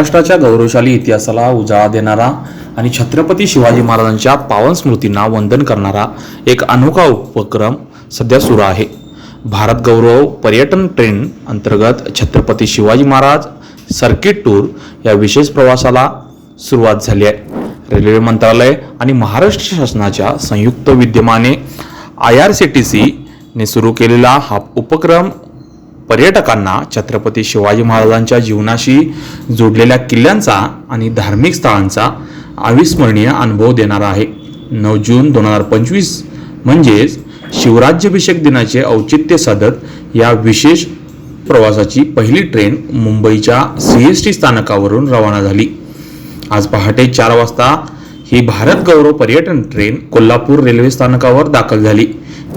महाराष्ट्राच्या गौरवशाली इतिहासाला उजाळा देणारा आणि छत्रपती शिवाजी महाराजांच्या पावन स्मृतींना वंदन करणारा एक अनोखा उपक्रम सध्या सुरू आहे. भारत गौरव पर्यटन ट्रेन अंतर्गत छत्रपती शिवाजी महाराज सर्किट टूर या विशेष प्रवासाला सुरुवात झाली आहे. रेल्वे मंत्रालय आणि महाराष्ट्र शासनाच्या संयुक्त विद्यमाने आय आर सी टी सीने सुरू केलेला हा उपक्रम पर्यटकांना छत्रपती शिवाजी महाराजांच्या जीवनाशी जोडलेल्या किल्ल्यांचा आणि धार्मिक स्थळांचा अविस्मरणीय अनुभव देणारा आहे. नऊ जून दोन हजार पंचवीस म्हणजेच शिवराज्याभिषेक दिनाचे औचित्य साधत या विशेष प्रवासाची पहिली ट्रेन मुंबईच्या सी एस टी स्थानकावरून रवाना झाली. आज पहाटे चार वाजता ही भारत गौरव पर्यटन ट्रेन कोल्हापूर रेल्वे स्थानकावर दाखल झाली.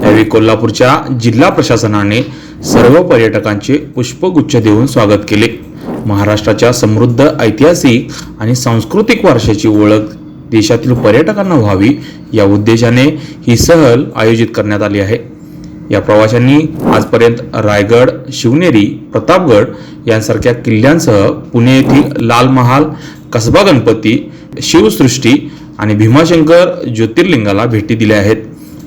यावेळी कोल्हापूरच्या जिल्हा प्रशासनाने सर्व पर्यटकांचे पुष्पगुच्छ देऊन स्वागत केले. महाराष्ट्राच्या समृद्ध ऐतिहासिक आणि सांस्कृतिक वारशाची ओळख देशातील पर्यटकांना व्हावी या उद्देशाने ही सहल आयोजित करण्यात आली आहे. या प्रवाशांनी आजपर्यंत रायगड शिवनेरी प्रतापगड यांसारख्या किल्ल्यांसह पुणे येथील लाल महाल कसबा गणपती शिवसृष्टी आणि भीमाशंकर ज्योतिर्लिंगाला भेटी दिल्या आहेत.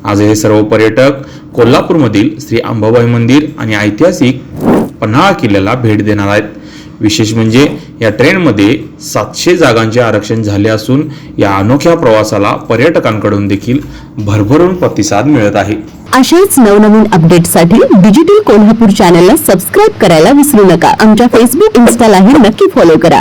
आज हे सर्व पर्यटक कोल्हापूरमधील श्री अंबाबाई मंदिर आणि ऐतिहासिक पन्हाळा किल्ल्याला भेट देणार आहेत. विशेष म्हणजे या ट्रेनमध्ये सातशे जागांचे आरक्षण झाले असून या अनोख्या प्रवासाला पर्यटकांकडून देखील भरभरून प्रतिसाद मिळत आहे. अशाच नवनवीन अपडेटसाठी डिजिटल कोल्हापूर चॅनलला सबस्क्राईब करायला विसरू नका. आमच्या फेसबुक इन्स्टालाही नक्की फॉलो करा.